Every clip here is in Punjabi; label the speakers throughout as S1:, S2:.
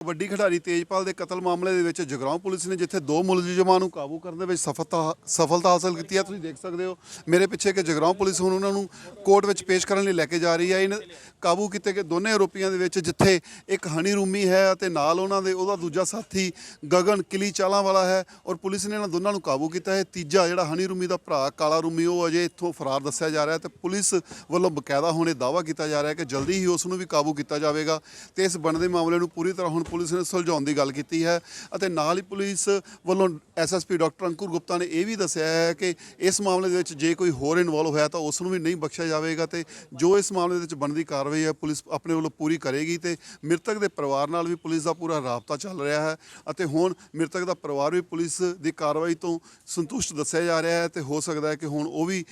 S1: ਵੱਡੀ ਖਿਡਾਰੀ ਤੇਜਪਾਲ ਦੇ ਕਤਲ ਮਾਮਲੇ ਦੇ ਵਿੱਚ ਜਗਰਾਉਂ ਪੁਲਿਸ ਨੇ ਜਿੱਥੇ ਦੋ ਮੁਲਜ਼ਮਾਂ ਨੂੰ ਕਾਬੂ ਕਰਨ ਦੇ ਵਿੱਚ ਸਫਲਤਾ ਸਫਲਤਾ ਹਾਸਲ ਕੀਤੀ ਹੈ। ਤੁਸੀਂ ਦੇਖ ਸਕਦੇ ਹੋ, ਮੇਰੇ ਪਿੱਛੇ ਕਿ ਜਗਰਾਉਂ ਪੁਲਿਸ ਹੁਣ ਉਹਨਾਂ ਨੂੰ ਕੋਰਟ ਵਿੱਚ ਪੇਸ਼ ਕਰਨ ਲਈ ਲੈ ਕੇ ਜਾ ਰਹੀ ਹੈ। ਇਹਨਾਂ ਕਾਬੂ ਕੀਤੇ ਗਏ ਦੋਨੇ ਆਰੋਪੀਆਂ ਦੇ ਵਿੱਚ ਜਿੱਥੇ ਇੱਕ ਹਨੀ ਰੂਮੀ ਹੈ ਅਤੇ ਨਾਲ ਉਹਨਾਂ ਦੇ, ਉਹਦਾ ਦੂਜਾ ਸਾਥੀ ਗਗਨ ਕਿਲੀ ਚਾਲਾਂ ਵਾਲਾ ਹੈ ਔਰ ਪੁਲਿਸ ਨੇ ਇਹਨਾਂ ਦੋਨਾਂ ਨੂੰ ਕਾਬੂ ਕੀਤਾ ਹੈ। ਤੀਜਾ ਜਿਹੜਾ ਹਨੀ ਰੂਮੀ ਦਾ ਭਰਾ ਕਾਲਾ ਰੂਮੀ, ਉਹ ਅਜੇ ਇੱਥੋਂ ਫਰਾਰ ਦੱਸਿਆ ਜਾ ਰਿਹਾ ਹੈ ਤੇ ਪੁਲਿਸ ਵੱਲੋਂ ਬਕਾਇਦਾ ਹੁਣੇ ਦਾਵਾ ਕੀਤਾ ਜਾ ਰਿਹਾ ਕਿ ਜਲਦੀ ਹੀ ਉਸ ਨੂੰ ਵੀ ਕਾਬੂ ਕੀਤਾ ਜਾਵੇਗਾ ਤੇ ਇਸ ਬਣਦੇ ਮਾਮਲੇ ਨੂੰ ਪੂਰੀ ਤਰ੍ਹਾਂ ਹੁਣ ਪੁਲਿਸ ਨੇ ਸੁਲਝਾਉਣ ਦੀ ਗੱਲ ਕੀਤੀ ਹੈ ਅਤੇ ਨਾਲ ਹੀ ਪੁਲਿਸ ਵੱਲੋਂ ਐਸਐਸਪੀ ਡਾਕਟਰ ਅੰਕੁਰ ਗੁਪਤਾ ਨੇ ਇਹ ਵੀ ਦੱਸਿਆ ਹੈ ਕਿ ਇਸ ਮਾਮਲੇ ਦੇ ਵਿੱਚ ਜੇ ਕੋਈ ਹੋਰ ਇਨਵੋਲਵ ਹੋਇਆ ਤਾਂ ਉਸ ਨੂੰ ਵੀ ਨਹੀਂ ਬਖਸ਼ਿਆ ਜਾਵੇਗਾ ਤੇ ਜੋ ਇਸ ਮਾਮਲੇ ਦੇ ਵਿੱਚ ਬਣਦੀ ਕਾਰਵਾਈ ਹੈ ਪੁਲਿਸ ਆਪਣੇ ਵੱਲੋਂ ਪੂਰੀ ਕਰੇਗੀ ਤੇ ਮ੍ਰਿਤਕ ਦੇ ਪਰਿਵਾਰ ਨਾਲ ਵੀ ਪੁਲਿਸ ਦਾ ਪੂਰਾ ਰਾਬਤਾ ਚੱਲ ਰਿਹਾ ਹੈ ਅਤੇ ਹੁਣ ਮ੍ਰਿਤਕ ਦਾ ਪਰਿਵਾਰ ਵੀ ਪੁਲਿਸ ਦੀ ਕਾਰਵਾਈ ਤੋਂ ਸੰਤੁਸ਼ਟ ਦੱਸਿਆ ਜਾ ਰਿਹਾ ਹੈ ਤੇ ਹੋ ਸਕਦਾ ਹੈ ਕਿ ਹੁਣ ਉਹ ਵੀ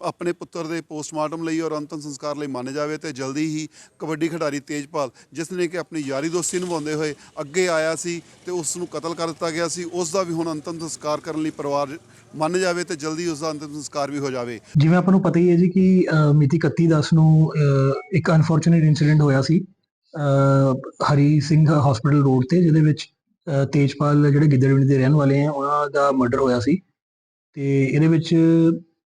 S1: ਆਪਣੇ ਪੁੱਤਰ ਦੇ ਪੋਸਟਮਾਰਟਮ ਲਈ ਔਰ ਅੰਤਮ ਸੰਸਕਾਰ ਲਈ ਮੰਨ ਜਾਵੇ ਤੇ ਜਲਦੀ ਹੀ ਕਬੱਡੀ ਖਿਡਾਰੀ ਤੇਜਪਾਲ, ਜਿਸ ਨੇ ਕਿ ਆਪਣੀ ਯਾਰੀ ਦੋਸਤੀ ਨਿਭਾਉਂਦੇ ਹੋਏ ਅੱਗੇ ਆਇਆ ਸੀ ਤੇ ਉਸ ਨੂੰ ਕਤਲ ਕਰ ਦਿੱਤਾ ਗਿਆ ਸੀ, ਉਸ ਦਾ ਵੀ ਹੁਣ ਅੰਤਮ ਸੰਸਕਾਰ ਕਰਨ ਲਈ ਪਰਿਵਾਰ ਮੰਨ ਜਾਵੇ ਤੇ ਜਲਦੀ ਉਸ ਦਾ ਅੰਤਮ ਸੰਸਕਾਰ ਵੀ ਹੋ ਜਾਵੇ।
S2: ਜਿਵੇਂ ਆਪਾਂ ਨੂੰ ਪਤਾ ਹੀ ਹੈ ਜੀ ਕਿ ਮਿਤੀ 31 10 ਨੂੰ ਇੱਕ ਅਨਫੋਰਚੂਨੇਟ ਇਨਸੀਡੈਂਟ ਹੋਇਆ ਸੀ ਹਰੀ ਸਿੰਘ ਹਸਪੀਟਲ ਰੋਡ ਤੇ, ਜਿਹਦੇ ਵਿੱਚ ਤੇਜਪਾਲ ਜਿਹੜੇ ਗਿੱਦੜਵਿੰਡ ਦੇ ਰਹਿਣ ਵਾਲੇ ਆ ਉਹਨਾਂ ਦਾ ਮਰਡਰ ਹੋਇਆ ਸੀ ਤੇ ਇਹਦੇ ਵਿੱਚ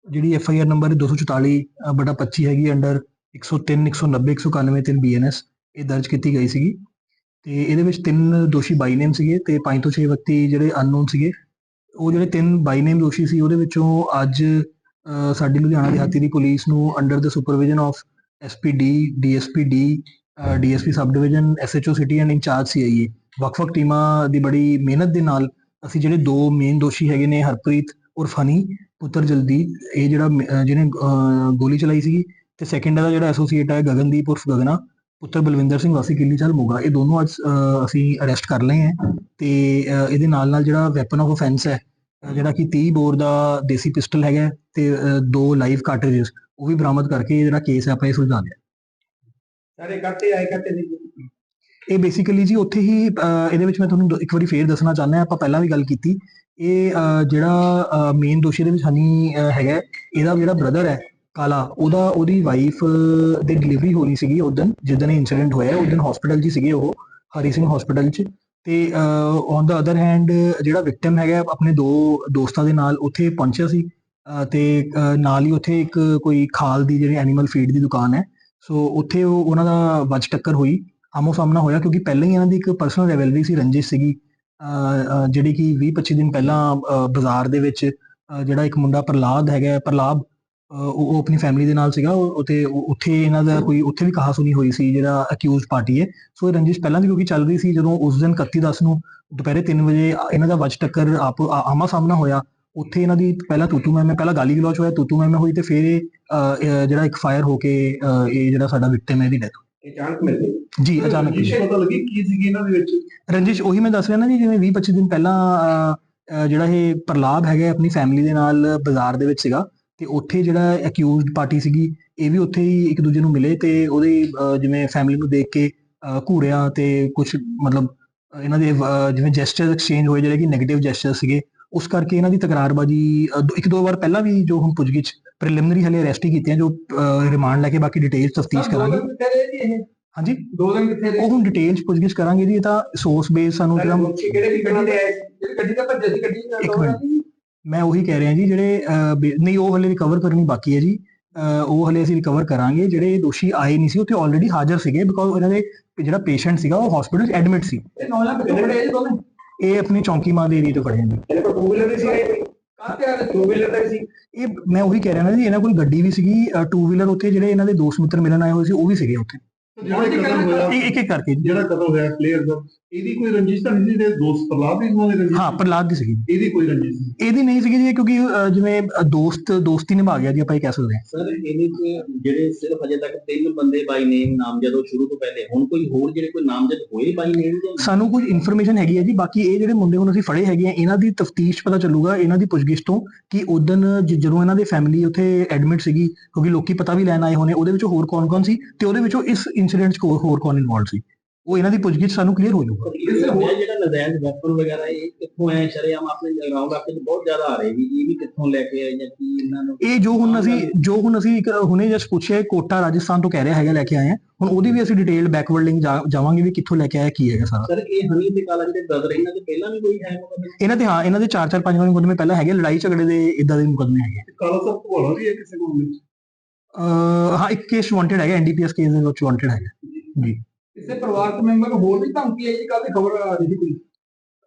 S2: ਜਿਹੜੀ ਐਫ ਆਈ ਆਰ ਨੰਬਰ 244 ਅਹ, ਬਟਾ 25 ਹੈਗੀ ਅੰਡਰ 103 190 191 3 ਬੀਐਨਐਸ ਇਹ ਦਰਜ ਕੀਤੀ ਗਈ ਸੀਗੀ। ਤੇ ਇਹਦੇ ਵਿੱਚ ਤਿੰਨ ਦੋਸ਼ੀ ਬਾਈ ਨੇਮ ਸੀਗੇ ਤੇ ਪੰਜ ਤੋਂ ਛੇ ਵਿਅਕਤੀ ਜਿਹੜੇ ਅਨਨੋਨ ਸੀਗੇ। ਉਹ ਜਿਹੜੇ ਤਿੰਨ ਬਾਈ ਨੇਮ ਦੋਸ਼ੀ ਸੀ ਉਹਦੇ ਵਿੱਚੋਂ ਅੱਜ ਸਾਡੀ ਲੁਧਿਆਣਾ ਦਿਹਾਤੀ ਦੀ ਪੁਲਿਸ ਨੂੰ under the supervision of SPD DSPD DSP sub division SHO city and incharge CIA ਵੱਖ-ਵੱਖ ਟੀਮਾਂ ਦੀ ਬੜੀ ਮਿਹਨਤ ਦੇ ਨਾਲ ਅਸੀਂ ਜਿਹੜੇ ਦੋ ਮੇਨ ਦੋਸ਼ੀ ਹੈਗੇ ਨੇ ਹਰਪ੍ਰੀਤ ਹਨੀ ਪੁੱਤਰ ਜਲਦੀਪ ਇਹ ਜਿਹੜਾ ਜਿਹਨੇ ਗੋਲੀ ਚਲਾਈ ਸੀਗੀ ਤੇ ਸੈਕਿੰਡ ਦਾ ਜਿਹੜਾ ਐਸੋਸੀਏਟ ਹੈ ਗਗਨਦੀਪ ਉਰਫ ਗਗਨਾ ਪੁੱਤਰ ਬਲਵਿੰਦਰ ਸਿੰਘ ਵਾਸੀ ਕਿੱਲੀ ਚਾਲ ਮੋਗਾ। ਇਹ ਦੋਨੋਂ ਅੱਜ ਅਸੀਂ ਅਰੈਸਟ ਕਰ ਲਏ ਹੈ ਤੇ ਇਹਦੇ ਨਾਲ ਨਾਲ ਜਿਹੜਾ ਵੈਪਨ ਆਫ ਆਫੈਂਸ ਹੈ ਜਿਹੜਾ ਕਿ 30 ਬੋਰ ਦਾ ਦੇਸੀ ਪਿਸਟਲ ਹੈਗਾ ਤੇ ਦੋ ਲਾਈਵ ਕਾਰਟ੍ਰਿਜਸ ਉਹ ਵੀ ਬਰਾਮਦ ਕਰਕੇ ਇਹ ਜਿਹੜਾ ਕੇਸ ਹੈ ਆਪਾਂ ਇਹ ਸੁਲਝਾ ਲਿਆ।
S3: ਸਾਰੇ ਕੱਟੇ ਆਏ ਕੱਟੇ ਸੀ
S2: ਇਹ ਬੇਸਿਕਲੀ ਜੀ ਉੱਥੇ ਹੀ ਇਹਦੇ ਵਿੱਚ ਮੈਂ ਤੁਹਾਨੂੰ ਦੋ- ਇੱਕ ਵਾਰੀ ਫੇਰ ਦੱਸਣਾ ਚਾਹੁੰਦਾ ਆਪਾਂ ਪਹਿਲਾਂ ਵੀ ਗੱਲ ਕੀਤੀ ਇਹ ਜਿਹੜਾ ਮੇਨ ਦੋਸ਼ੀ ਦੇ ਵਿੱਚ ਹਨੀ ਹੈਗਾ ਇਹਦਾ ਜਿਹੜਾ ਬ੍ਰਦਰ ਹੈ ਕਾਲਾ ਉਹਦਾ ਉਹਦੀ ਵਾਈਫ ਦੇ ਡਿਲੀਵਰੀ ਹੋ ਰਹੀ ਸੀਗੀ ਉਦੋਂ ਜਿੱਦਣ ਇਹ ਇਨਸੀਡੈਂਟ ਹੋਇਆ ਉਦੋਂ ਹਸਪੀਟਲ 'ਚ ਸੀਗੇ ਉਹ ਹਰੀ ਸਿੰਘ ਹਸਪੀਟਲ 'ਚ। ਤੇ ਔਨ ਦਾ ਅਦਰ ਹੈਂਡ ਜਿਹੜਾ ਵਿਕਟਮ ਹੈਗਾ ਆਪਣੇ ਦੋ ਦੋਸਤਾਂ ਦੇ ਨਾਲ ਉੱਥੇ ਪਹੁੰਚਿਆ ਸੀ ਅਹ, ਤੇ ਨਾਲ ਹੀ ਉੱਥੇ ਇੱਕ ਕੋਈ ਖਾਲ ਦੀ ਜਿਹੜੀ ਐਨੀਮਲ ਫੀਡ ਦੀ ਦੁਕਾਨ ਹੈ। ਸੋ ਉੱਥੇ ਉਹ ਉਹਨਾਂ ਦਾ ਵੱਜ ਟੱਕਰ ਹੋਈ। ਆਮੋ ਸਾਹਮਣਾ ਹੋਇਆ ਕਿਉਂਕਿ ਪਹਿਲਾਂ ਹੀ ਇਹਨਾਂ ਦੀ ਇੱਕ ਪਰਸਨਲ ਰਿਵੈਲਰੀ ਸੀ ਰੰਜਿਸ਼ ਸੀਗੀ। ਜਿਹੜੀ ਕਿ 20-25 ਦਿਨ ਪਹਿਲਾਂ ਬਾਜ਼ਾਰ ਦੇ ਵਿੱਚ ਜਿਹੜਾ ਇੱਕ ਮੁੰਡਾ ਪ੍ਰਲਾਦ ਹੈਗਾ ਪ੍ਰਲਾਬ ਉਹ ਆਪਣੀ ਫੈਮਿਲੀ ਦੇ ਨਾਲ ਸੀਗਾ ਉਤੇ ਉੱਥੇ ਇਹਨਾਂ ਦਾ ਕੋਈ ਉੱਥੇ ਵੀ ਕਹਾ ਸੁਣੀ ਹੋਈ ਸੀ ਜਿਹੜਾ ਅਕਿਊਜ਼ਡ ਪਾਰਟੀ ਹੈ। ਸੋ ਇਹ ਰੰਜਿਸ਼ ਪਹਿਲਾਂ ਵੀ ਕਿਉਂਕਿ ਚੱਲ ਰਹੀ ਸੀ ਜਦੋਂ ਉਸ ਦਿਨ 31 10 ਨੂੰ ਦੁਪਹਿਰੇ 3 ਵਜੇ ਇਹਨਾਂ ਦਾ ਵੱਜ ਟੱਕਰ ਆਪ ਆਮਾ ਸਾਹਮਣਾ ਹੋਇਆ। ਉੱਥੇ ਇਹਨਾਂ ਦੀ ਪਹਿਲਾਂ ਤੂਤੂ ਮੈਂ ਮੈਂ ਪਹਿਲਾਂ ਗਾਲੀ ਗਲੋਚ ਹੋਇਆ ਤੂਤੂ ਮੈਂ ਮੈਂ ਹੋਈ ਤੇ ਫਿਰ ਇਹ ਜਿਹੜਾ ਇੱਕ ਫਾਇਰ ਹੋ ਕੇ ਅਹ, ਇਹ ਜਿਹੜਾ ਸਾਡਾ ਵਿਕਟਮ ਹੈ ਇਹਦੀ ਡੈਥ
S3: ਅਚਾਨਕ ਮਿਲ ਗਈ
S2: ਜੀ ਅਚਾਨਕ ਹੀ।
S3: ਪਤਾ ਲੱਗੀ ਕੀ ਸੀਗੀ ਇਹਨਾਂ ਦੇ ਵਿੱਚ
S2: ਰੰਜਿਸ਼ ਉਹੀ ਮੈਂ ਦੱਸ ਰਿਹਾ ਨਾ ਜੀ ਜਿਵੇਂ 20 25 ਦਿਨ ਪਹਿਲਾਂ ਜਿਹੜਾ ਇਹ ਪ੍ਰਲਾਬ ਹੈਗਾ ਆਪਣੀ ਫੈਮਿਲੀ ਦੇ ਨਾਲ ਬਾਜ਼ਾਰ ਦੇ ਵਿੱਚ ਸੀਗਾ ਤੇ ਉੱਥੇ ਜਿਹੜਾ ਅਕਿਊਜ਼ਡ ਪਾਰਟੀ ਸੀਗੀ ਇਹ ਵੀ ਉੱਥੇ ਹੀ ਇੱਕ ਦੂਜੇ ਨੂੰ ਮਿਲੇ ਤੇ ਉਹਦੀ ਜਿਵੇਂ ਫੈਮਿਲੀ ਨੂੰ ਦੇਖ ਕੇ ਘੂਰਿਆ ਤੇ ਕੁਝ ਮਤਲਬ ਇਹਨਾਂ ਦੇ ਜਿਵੇਂ ਜੈਸਚਰਸ ਐਕਸਚੇਂਜ ਹੋਏ ਜਿਹੜੇ ਕਿ 네ਗੇਟਿਵ ਜੈਸਚਰ ਸੀਗੇ ਉਸ ਕਰਕੇ ਇਹਨਾਂ ਦੀ ਤਕਰਾਰਬਾਜੀ ਦੋ- ਇੱਕ ਦੋ ਵਾਰ ਪਹਿਲਾਂ ਵੀ ਜੋ ਹੁਣ ਪੁੱਛਗਿੱਛ ਪ੍ਰੀਲਿਮਿਨਰੀ ਹਲੇ ਅਰੈਸਟ ਹੀ ਕੀਤੀਆਂ ਜੋ ਰਿਮਾਂਡ ਲੈ ਕੇ ਬਾਕੀ ਡਿਟੇਲਸ ਤਫਤੀਸ਼ ਕਰਾਂਗੇ। ਹਾਂਜੀ?
S3: ਦੋ ਦਿਨ ਕਿੱਥੇ
S2: ਉਹ ਹੁਣ ਡਿਟੇਲਸ ਪੁੱਛਗਿੱਛ ਕਰਾਂਗੇ ਜੀ ਇਹ ਤਾਂ ਸੋਰਸ ਬੇਸ ਸਾਨੂੰ ਜਿਹੜਾ
S3: ਕਿਹੜੇ ਵੀ ਗੱਡੀ ਜਿਹੜੀ ਗੱਡੀ ਦਾ ਭੱਜੇ ਸੀ ਗੱਡੀ ਦਾ
S2: ਮੈਂ ਉਹੀ ਕਹਿ ਰਿਹਾ ਜੀ ਜਿਹੜੇ ਨਹੀਂ ਉਹ ਹਲੇ ਰਿਕਵਰ ਕਰਨੀ ਬਾਕੀ ਹੈ ਜੀ। ਉਹ ਹਲੇ ਅਸੀਂ ਰਿਕਵਰ ਕਰਾਂਗੇ ਜਿਹੜੇ ਦੋਸ਼ੀ ਆਏ ਨਹੀਂ ਸੀ ਉੱਥੇ ਆਲਰੇਡੀ ਹਾਜ਼ਰ ਸੀਗੇ ਬਿਕੋਜ਼ ਇਹਨਾਂ ਦੇ ਜਿਹੜਾ ਪੇਸ਼ੈਂਟ ਸੀਗਾ ਉਹ ਹਸਪੀਟਲ 'ਚ ਐਡਮਿਟ ਸੀ।
S3: ਇਹ 9 ਲੱਖ ਕਿੱਥੇ ਫੜੇ ਇਹ
S2: ਆਪਣੀ ਚੌਂਕੀ ਮਾਂ ਦੇ ਏਰੀਆ ਤੋਂ ਫੜੇ ਨੇ।
S3: ਇਹਨੇ ਕੋਈ ਟੂ ਵੀਲਰ ਵੀ ਸੀ ਕਾਹਤੇ ਆ ਟੂ ਵੀਲਰ ਤੇ ਸੀ।
S2: ਇਹ ਮੈਂ ਉਹੀ ਕਹਿ ਰਿਹਾ ਨਾ ਜੀ ਇਹਨਾਂ ਕੋਲ ਗੱਡੀ ਵੀ ਸੀਗੀ ਟੂ ਵੀਲਰ ਉੱਥੇ ਜਿਹੜੇ ਇਹਨਾਂ ਦੇ ਦੋਸਤ ਮਿੱਤਰ ਮਿਲਣ ਆਏ ਹੋਏ ਸੀ ਉਹ ਵੀ ਸੀਗੇ ਉੱਥੇ।
S4: ਜਿਹੜਾ ਕਤਲ ਹੋਇਆ?
S2: ਇੱਕ ਇੱਕ ਕਰਕੇ।
S4: ਜਿਹੜਾ ਕਤਲ ਹੋਇਆ ਪਲੇਅਰ ਦਾ ਇਹਦੀ ਕੋਈ ਰੰਜਿਸ਼ ਤਾਂ ਨਹੀਂ ਸੀ ਇਹਦੇ ਦੋਸਤ ਪ੍ਰਲਾਦ ਵੀ ਉਹਨਾਂ ਦੇ ਰੰਜਿਸ਼
S2: ਹਾਂ ਪ੍ਰਲਾਦ ਦੀ ਸੀਗੀ।
S4: ਇਹਦੀ ਕੋਈ ਰੰਜਿਸ਼ ਨਹੀਂ
S2: ਇਹਦੀ ਨਹੀਂ ਸੀਗੀ ਜੀ ਕਿਉਂਕਿ ਅਹ, ਜਿਵੇਂ ਦੋਸਤ ਦੋਸਤੀ ਨਿਭਾ ਗਿਆ ਜੀ ਆਪਾਂ ਇਹ ਕਹਿ ਸਕਦੇ ਹਾਂ।
S5: ਸਰ ਇਹਦੇ ਚ ਜਿਹੜੇ ਸਿਰਫ ਅਜੇ ਤੱਕ ਤਿੰਨ ਬੰਦੇ ਬਾਈ ਨੇਮ ਨਾਮਜ਼ਦ ਹੋ ਸ਼ੁਰੂ ਤੋਂ ਪਹਿਲੇ ਹੁਣ ਕੋਈ ਹੋਰ ਜਿਹੜੇ ਕੋਈ ਨਾਮਜ਼ਦ ਹੋਏ ਬਾਈ ਨੇਮ ਜਾਂ
S2: ਸਾਨੂੰ ਕੁਝ ਇਨਫੋਰਮੇਸ਼ਨ ਹੈਗੀ ਹੈ ਜੀ ਬਾਕੀ ਇਹ ਜਿਹੜੇ ਮੁੰਡੇ ਹੁਣ ਅਸੀਂ ਫੜੇ ਹੈਗੇ ਆ ਇਹਨਾਂ ਦੀ ਤਫਤੀਸ਼ ਪਤਾ ਚੱਲੂਗਾ ਇਹਨਾਂ ਦੀ ਪੁੱਛਗਿੱਛ ਤੋਂ ਕਿ ਉਦੋਂ ਜਦੋਂ ਇਹਨਾਂ ਦੀ ਫੈਮਿਲੀ ਉੱਥੇ ਐਡਮਿਟ ਸੀਗੀ ਕਿਉਂਕਿ ਲੋਕੀ ਪਤਾ ਵੀ ਲੈਣ ਆਏ ਹੋਣੇ ਉਹਦੇ ਵਿੱਚੋਂ ਹੋਰ ਕੌਣ-ਕੌਣ ਸੀ ਤੇ ਉਹਦੇ ਵਿੱਚੋਂ ਇਸ ਇਨਸੀਡੈਂਟ 'ਚ ਕੋ- ਹੋਰ ਕੌਣ ਇਨਵੋਲਡ ਸੀ? ਉਹ ਇਹਨਾਂ ਦੀ ਪੁੱਛਗਿੱਛ ਸਾਨੂੰ ਕਲੀਅਰ ਹੋ ਜਾਊਗਾ।
S5: ਜਿਹੜਾ ਨਜ਼ਾਇਜ਼ ਵੈਪਨ ਵਗੈਰਾ ਇਹ ਕਿੱਥੋਂ ਆਏ ਸ਼ਰੇਆਮ ਆਪਣੇ ਇਲਾਕੇ 'ਚ ਬਹੁਤ ਜ਼ਿਆਦਾ ਆ ਰਹੇ ਵੀ ਇਹ ਵੀ ਕਿੱਥੋਂ ਲੈ ਕੇ ਆਏ ਜਾਂ ਕੀ ਇਹਨਾਂ ਨੂੰ
S2: ਇਹ ਜੋ ਹੁਣ ਅਸੀਂ ਜੋ ਹੁਣ ਅਸੀਂ ਇੱਕ ਹੁਣੇ ਜਸਟ ਪੁੱਛਿਆ ਕੋਟਾ ਰਾਜਸਥਾਨ ਤੋਂ ਕਹਿ ਰਿਹਾ ਹੈਗਾ ਲੈ ਕੇ ਆਏ ਆ। ਹੁਣ ਉਹਦੀ ਵੀ ਅਸੀਂ ਡਿਟੇਲ ਬੈਕਵਰਡ ਲਿੰਕ ਜਾਵਾਂਗੇ ਵੀ ਕਿੱਥੋਂ ਲੈ ਕੇ ਆਇਆ ਕੀ ਹੈਗਾ ਸਾਰਾ।
S5: ਸਰ ਇਹ ਹਨੀ ਤੇ ਕਾਲਾ ਜਿਹੜੇ ਬ੍ਰਦਰ ਇਹਨਾਂ ਦੇ ਪਹਿਲਾਂ ਵੀ ਕੋਈ ਹੈ ਮੁਕੱਦਮੇ?
S2: ਇਹਨਾਂ ਦੇ ਹਾਂ ਇਹਨਾਂ ਦੇ 4-4 5 ਮੁਕਦਮੇ ਪਹਿਲਾਂ ਹੈਗੇ ਲੜਾਈ ਝਗੜੇ ਦੇ ਇਦਾਂ ਦੇ ਮੁਕਦਮੇ ਹੈਗੇ
S4: ਕਾਲਾ ਸਾਹਿਬ ਭੋਲਾ ਵੀ ਹੈ ਕਿਸੇ ਮਾਮਲੇ ਵਿੱਚ
S2: ਅਹ ਹਾਂ ਇੱਕ ਕੇਸ ਵਾਂਟਡ ਹੈਗਾ ਐਨਡੀਪੀਐਸ ਕੇਸ ਦੇ ਵਿੱਚ ਵਾਂਟਡ ਹੈਗਾ। ਜੀ।
S3: ਕਿਸੇ ਪਰਿਵਾਰਕ ਮੈਂਬਰ ਹੋਰ ਵੀ ਧਮਕੀ ਆਈ ਜੀ ਕੱਲ ਦੀ ਖਬਰ ਆ ਰਹੀ ਸੀ ਕੋਈ?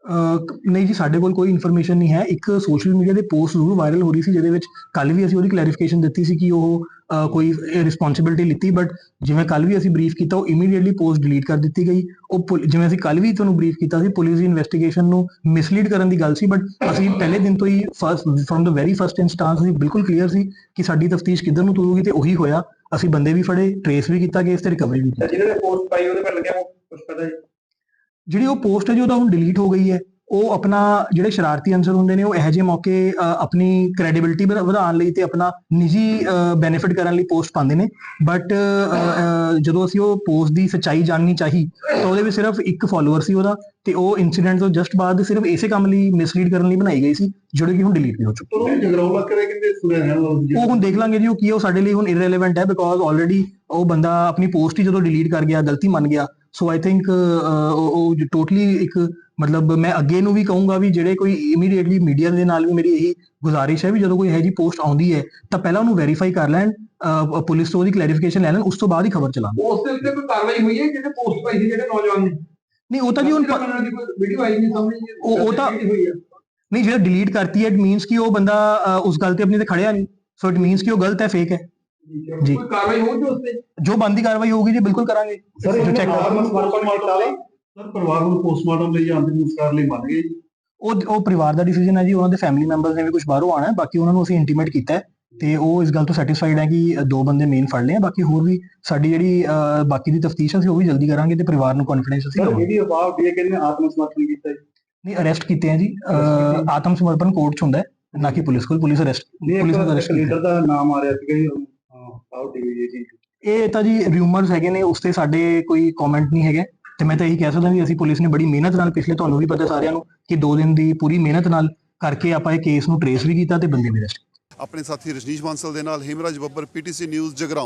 S2: ਅਹ ਨਹੀਂ ਜੀ, ਸਾਡੇ ਕੋਲ ਕੋਈ ਇਨਫੋਰਮੇਸ਼ਨ ਨਹੀਂ ਹੈ। ਇੱਕ ਸੋਸ਼ਲ ਮੀਡੀਆ ਦੇ ਪੋਸਟ ਜ਼ਰੂਰ ਵਾਇਰਲ ਹੋ ਰਹੀ ਸੀ, ਜਿਹਦੇ ਵਿੱਚ ਕੱਲ ਵੀ ਅਸੀਂ ਉਹਦੀ ਕਲੈਰੀਫਿਕੇਸ਼ਨ ਦਿੱਤੀ ਸੀ ਕਿ ਉਹ ਕੋਈ ਰਿਸਪੌਂਸਿਬਿਲਟੀ ਲਿੱਤੀ ਬਟ ਜਿਵੇਂ ਕੱਲ ਵੀ ਅਸੀਂ ਬਰੀਫ ਕੀਤਾ, ਉਹ ਇਮੀਡੀਏਟਲੀ ਪੋਸਟ ਡਿਲੀਟ ਕਰ ਦਿੱਤੀ ਗਈ। ਉਹ ਜਿਵੇਂ ਅਸੀਂ ਕੱਲ ਵੀ ਤੁਹਾਨੂੰ ਬਰੀਫ ਕੀਤਾ ਸੀ ਪੁਲਿਸ ਦੀ ਇਨਵੈਸਟੀਗੇਸ਼ਨ ਨੂੰ ਮਿਸਲੀਡ ਕਰਨ ਦੀ ਗੱਲ ਸੀ ਬਟ ਅਸੀਂ ਪਹਿਲੇ ਦਿਨ ਤੋਂ ਹੀ first from the very first instance ਅਸੀਂ ਬਿਲਕੁਲ ਕਲੀਅਰ ਸੀ ਕਿ ਸਾਡੀ ਤਫਤੀਸ਼ ਕਿੱਧਰ ਨੂੰ ਤੁਰੂਗੀ ਤੇ ਉਹੀ ਹੋਇਆ। ਅਸੀਂ ਬੰਦੇ ਵੀ ਫੜੇ ਟਰੇਸ ਵੀ ਕੀਤਾ ਕੇਸ ਤੇ ਰਿਕਵਰੀ ਵੀ ਕੀਤੀ।
S3: ਜਿਹਨਾਂ ਨੇ ਪੋਸਟ ਪਾਈ ਉਹਦੇ ਪਰ ਲੱਗਿਆ ਕੁਝ ਪਤਾ ਜੀ?
S2: ਜਿਹੜੀ ਉਹ ਪੋਸਟ ਹੈ ਜੀ ਉਹਦਾ ਹੁਣ ਡਿਲੀਟ ਹੋ ਗਈ ਹੈ। ਉਹ ਆਪਣਾ ਜਿਹੜੇ ਸ਼ਰਾਰਤੀ ਅੰਸਰ ਹੁੰਦੇ ਨੇ, ਉਹ ਇਹੋ ਜਿਹੇ ਮੌਕੇ ਆਪਣੀ ਕ੍ਰੈਡੀਬਿਲਟੀ ਵਧਾਉਣ ਲਈ ਤੇ ਆਪਣਾ ਨਿੱਜੀ ਬੈਨੀਫਿਟ ਕਰਨ ਲਈ ਪੋਸਟ ਪਾਉਂਦੇ ਨੇ। ਬਟ ਜਦੋਂ ਅਸੀਂ ਉਹ ਪੋਸਟ ਦੀ ਸੱਚਾਈ ਜਾਣਨੀ ਚਾਹੀ, ਤਾਂ ਉਹਦੇ ਵਿੱਚ ਸਿਰਫ ਇੱਕ ਫਾਲੋਅਰ ਸੀ ਉਹਦਾ ਤੇ ਉਹ ਇਨਸੀਡੈਂਟ ਤੋਂ ਜਸਟ ਬਾਅਦ ਸਿਰਫ ਇਸੇ ਕੰਮ ਲਈ ਮਿਸਲੀਡ ਕਰਨ ਲਈ ਬਣਾਈ ਗਈ ਸੀ, ਜਿਹੜੀ ਕਿ ਹੁਣ ਡਿਲੀਟ ਵੀ ਹੋ ਚੁੱਕੀ
S4: ਪਰ ਉਹ ਜਗਰਾਉਂ ਇਲਾਕੇ ਦੇ ਸੁਣਿਆ ਹੈ
S2: ਉਹ ਹੁਣ ਦੇਖ ਲਾਂਗੇ ਜੀ, ਉਹ ਕੀ ਉਹ ਸਾਡੇ ਲਈ ਹੁਣ ਇਰਰੈਲੇਵੈਂਟ ਹੈ ਬਿਕੋਜ਼ ਆਲਰੇਡੀ ਉਹ ਬੰਦਾ ਆਪਣੀ ਪੋਸਟ ਹੀ ਜਦੋਂ ਡਿਲੀਟ ਕਰ ਗਿਆ, ਗਲਤੀ ਮੰਨ ਗਿਆ। ਸੋ ਆਈ ਥਿੰਕ ਉਹ ਟੋਟਲੀ ਇੱਕ ਮਤਲਬ ਮੈਂ ਅੱਗੇ ਨੂੰ ਵੀ ਕਹੂੰਗਾ ਵੀ ਜਿਹੜੇ ਕੋਈ ਇਮੀਡੀਏਟਲੀ ਮੀਡੀਆ ਦੇ ਨਾਲ ਵੀ ਮੇਰੀ ਇਹੀ ਗੁਜ਼ਾਰਿਸ਼ ਹੈ ਵੀ ਜਦੋਂ ਕੋਈ ਇਹੋ ਜੀ ਪੋਸਟ ਆਉਂਦੀ ਹੈ ਤਾਂ ਪਹਿਲਾਂ ਉਹਨੂੰ ਵੈਰੀਫਾਈ ਕਰ ਲੈਣ ਪੁਲਿਸ ਤੋਂ ਉਹਦੀ ਕਲੈਰੀਫਿਕੇਸ਼ਨ ਲੈ ਲੈਣ ਉਸ ਤੋਂ ਬਾਅਦ ਹੀ ਖਬਰ ਚਲਾਉਣ।
S3: ਉਸ ਦੇ ਉੱਤੇ ਕੋਈ ਕਾਰਵਾਈ ਹੋਈ ਹੈ ਜਿਹਨੇ ਪੋਸਟ ਪਾਈ ਸੀ ਜਿਹੜੇ ਨੌਜਵਾਨ ਨੇ?
S2: ਨਹੀਂ ਉਹ ਤਾਂ ਜੀ ਹੁਣ
S3: ਵੀਡੀਓ ਆਈ ਨਹੀਂ ਸਾਹਮਣੇ
S2: ਉਹ- ਉਹ ਤਾਂ- ਨਹੀਂ ਜਿਹੜਾ ਡਿਲੀਟ ਕਰਤੀ ਹੈ ਇਟ ਮੀਨਸ ਕਿ ਉਹ ਬੰਦਾ ਉਸ ਗੱਲ ਤੇ ਆਪਣੀ ਤੇ ਖੜਿਆ ਨਹੀਂ। ਸੋ ਇਟ ਮੀਨਸ ਕਿ ਉਹ ਗਲਤ ਹੈ ਫੇਕ ਹੈ। ਜੀ।
S3: ਕੋਈ ਕਾਰਵਾਈ ਹੋਊਗੀ ਉਸ ਤੇ?
S2: ਜੋ ਬੰਦੀ ਕਾਰਵਾਈ ਹੋਊਗੀ ਜੀ ਬਿਲਕੁਲ ਕਰਾਂਗੇ।
S4: ਸਰ
S2: ਜੋ
S4: ਇਹ
S2: check-
S4: ਸਰ ਪਰਿਵਾਰ ਨੂੰ ਪੋਸਟਮਾਰਟਮ ਲਈ ਜਾਂ ਅੰਤਿਮ ਸੰਸਕਾਰ ਲਈ ਮੰਨ ਗਏ ਜੀ।
S2: ਉਹ ਉਹ ਪਰਿਵਾਰ ਦਾ ਡਿਸੀਜਨ ਹੈ ਜੀ ਉਹਨਾਂ ਦੇ ਫੈਮਿਲੀ ਮੈਂਬਰਸ ਨੇ ਵੀ ਕੁਝ ਬਾਹਰੋਂ ਆਣਾ ਹੈ ਬਾਕੀ ਉਹਨਾਂ ਨੂੰ ਅਸੀਂ ਇੰਟੀਮੇਟ ਕੀਤਾ ਹੈ ਤੇ ਉਹ ਇਸ ਗੱਲ ਤੋਂ ਸੈਟੀਸਫਾਈਡ ਹੈ ਕਿ ਦੋ ਬੰਦੇ ਮੇਨ ਫੜ ਲਏ ਆ ਬਾਕੀ ਹੋਰ ਵੀ ਸਾਡੀ ਜਿਹੜੀ ਬਾਕੀ ਦੀ ਤਫਤੀਸ਼ ਅਸੀਂ ਉਹ ਵੀ ਜਲਦੀ ਕਰਾਂਗੇ ਤੇ ਪਰਿਵਾਰ ਨੂੰ ਕੌਨਫੀਡੈਂਸ ਅਸੀਂ ਦਵਾਂਗੇ
S4: ਇਹਦੀ ਅਫਵਾਹ ਉੱਡੀ ਹੈ ਕਿ ਇਹਨੇ ਆਤਮ ਸਮਰਪਣ ਕੀਤਾ ਜੀ
S2: ਨਹੀਂ ਅਰੈਸਟ ਕੀਤੇ ਆ ਜੀ ਆਤਮ ਸਮਰਪਣ ਕੋਰਟ ਚ ਹੁੰਦਾ ਹੈ ਨਾ ਕਿ ਪੁਲਿਸ ਕੋਲ ਪੁਲਿਸ ਅਰੈਸਟ ਪੁਲਿਸ ਨੂੰ ਅਰੈਸਟ ਕੀਤਾ
S4: ਦਾ ਨਾਮ ਆ ਰਿਹਾ ਸੀਗਾ ਜੀ ਆਓ ਟੀਵੀ ਜੀ
S2: ਇਹ ਤਾਂ ਜੀ ਰਿਊਮਰਸ ਹੈਗੇ ਨੇ ਉਸ ਤੇ ਸਾਡੇ ਕੋਈ ਕਮੈਂਟ ਨਹੀਂ ਹੈਗੇ ਤੇ ਮੈਂ ਤਾਂ ਇਹੀ ਕਹਿ ਸਕਦਾ ਵੀ ਅਸੀਂ ਪੁਲਿਸ ਨੇ ਬੜੀ ਮਿਹਨਤ ਨਾਲ ਪਿਛਲੇ ਤੁਹਾਨੂੰ ਵੀ ਪਤਾ ਸਾਰਿਆਂ ਨੂੰ ਕਿ 2 ਦਿਨ ਦੀ ਪੂਰੀ ਮਿਹਨਤ ਨਾਲ ਕਰਕੇ ਆਪਾਂ ਇਹ ਕੇਸ ਨੂੰ ਟਰੇਸ ਵੀ ਕੀਤਾ ਤੇ ਬੰਦੇ ਵੀ ਅਰੈਸਟ
S1: ਆਪਣੇ ਸਾਥੀ ਰਜਨੀਸ਼ ਬਾਂਸਲ ਦੇ ਨਾਲ ਹਿਮਰਾਜ ਬੱਬਰ, ਪੀਟੀਸੀ ਨਿਊਜ਼, ਜਗਰਾਉਂ।